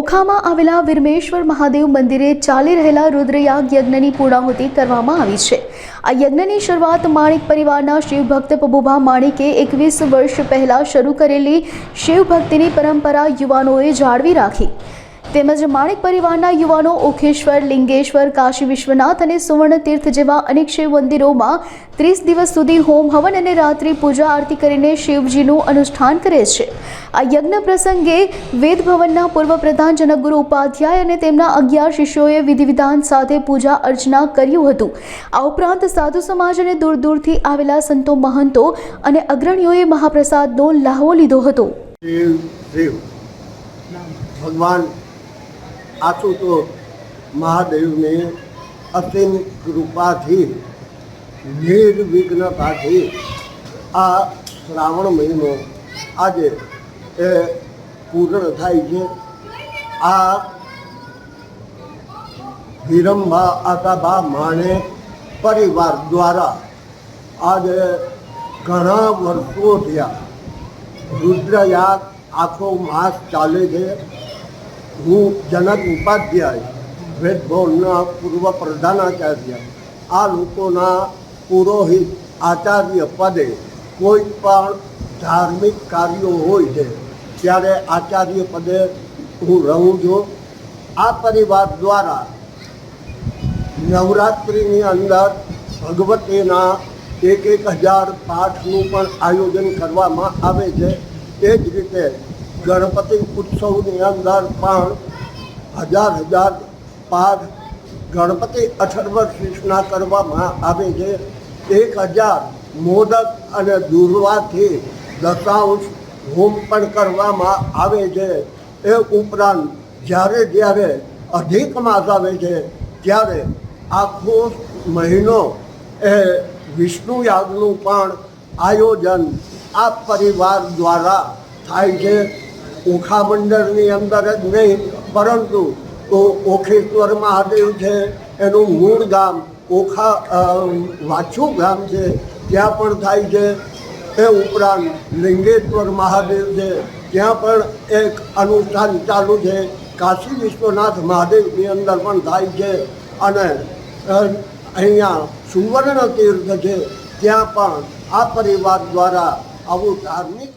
ઓખામાં આવેલા વિરમેશ્વર મહાદેવ મંદિરે ચાલી રહેલા રુદ્રયાગ યજ્ઞની પૂર્ણાહુતિ કરવામાં આવી છે. આ યજ્ઞની શરૂઆત માણિક પરિવારના શિવભક્ત પબુભા માણિકે એકવીસ વર્ષ પહેલાં શરૂ કરેલી શિવભક્તિની પરંપરા યુવાનોએ જાળવી રાખી. તેમજ માણિક પરિવારના યુવાનો ઓખેશ્વર, લિંગેશ્વર, કાશી વિશ્વનાથ અને સુવર્ણ તીર્થ જેવા અનેક શિવ મંદિરોમાં ત્રીસ દિવસ સુધી હોમ હવન અને રાત્રિ પૂજા આરતી કરીને શિવજીનું અનુષ્ઠાન કરે છે. આ યજ્ઞ પ્રસંગે વેદ ભવનના પૂર્વ પ્રધાન જનકગુરુ ઉપાધ્યાય અને તેમના અગિયાર શિષ્યોએ વિધિવિધાન સાથે પૂજા અર્ચના કર્યું હતું. આ ઉપરાંત સાધુ સમાજ અને દૂર દૂરથી આવેલા સંતો મહંતો અને અગ્રણીઓએ મહાપ્રસાદનો લાહવો લીધો હતો. ભગવાન આશુતોષ મહાદેવની અસીમ કૃપાથી, નિર્વિઘ્નતાથી આ શ્રાવણ મહિનો આજે એ પૂર્ણ થાય છે. આ વિરંભા આતાબા માણે પરિવાર દ્વારા આજે ઘણા વર્ષો થયા. રુદ્રયાગ આખો માસ ચાલે છે. હું જનક ઉપાધ્યાય વેદભવનના પૂર્વ પ્રધાનાચાર્ય આ લોકોના પુરોહિત આચાર્ય પદે કોઈ પણ ધાર્મિક કાર્યો હોય છે, ત્યારે આચાર્ય પદે હું રહું છું. આ પરિવાર દ્વારા નવરાત્રિની અંદર ભગવતીના એક એક હજાર પાઠનું પણ આયોજન કરવામાં આવે છે. એ જ રીતે ગણપતિ ઉત્સવની અંદર પણ હજાર હજાર પાઠ ગણપતિ અઠર્વશીષના કરવામાં આવે છે. એક હજાર મોદક અને દુર્વાથી દશાંશ હોમ પણ કરવામાં આવે છે. એ ઉપરાંત જ્યારે જ્યારે અધિક માસ આવે છે, ત્યારે આખો મહિનો એ વિષ્ણુ યાગનું પણ આયોજન આ પરિવાર દ્વારા થાય છે. ઓખા મંડળની અંદર જ નહીં, પરંતુ ઓખેશ્વર મહાદેવ છે, એનું મૂળ ગામ ઓખા વાછું ગામ છે, ત્યાં પણ થાય છે. એ ઉપરાંત લિંગેશ્વર મહાદેવ છે, ત્યાં પણ એક અનુષ્ઠાન ચાલુ છે. કાશી વિશ્વનાથ મહાદેવની અંદર પણ થાય છે. અને અહીંયા સુવર્ણ તીર્થ છે, ત્યાં પણ આ પરિવાર દ્વારા આવું ધાર્મિક